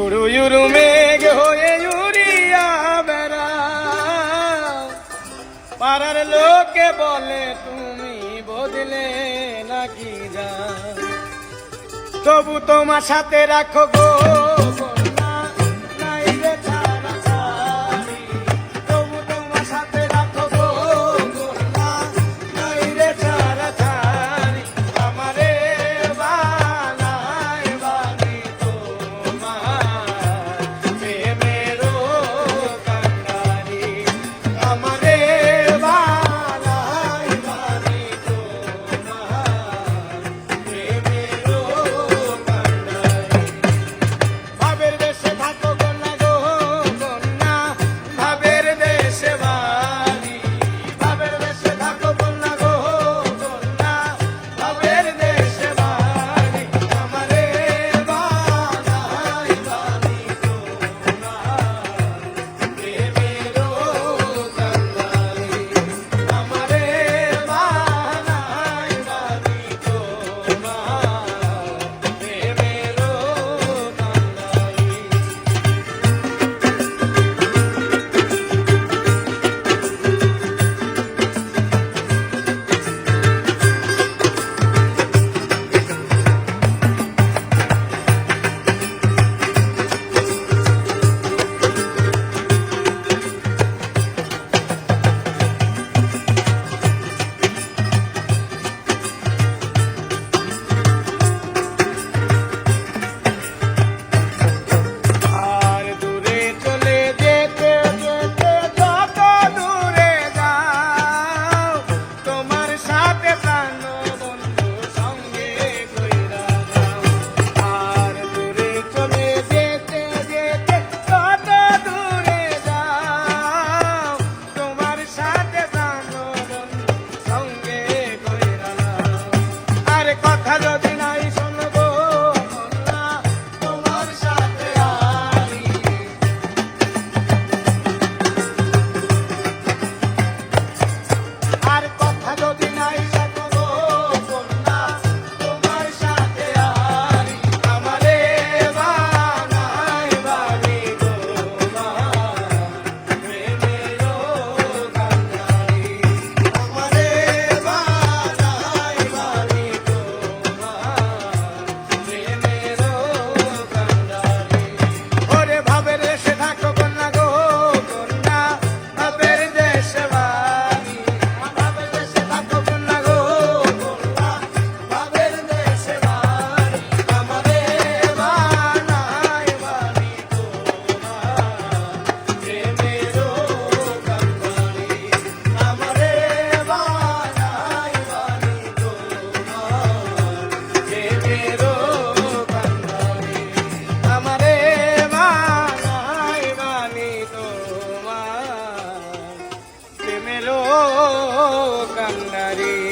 উড়ু মেঘ হয়ে উড়িয়া বেড়া। পাড়ার লোকে বলে, তুমি বদলে নাকি যা তবু তোমার সাথে রাখো গো લોક નરી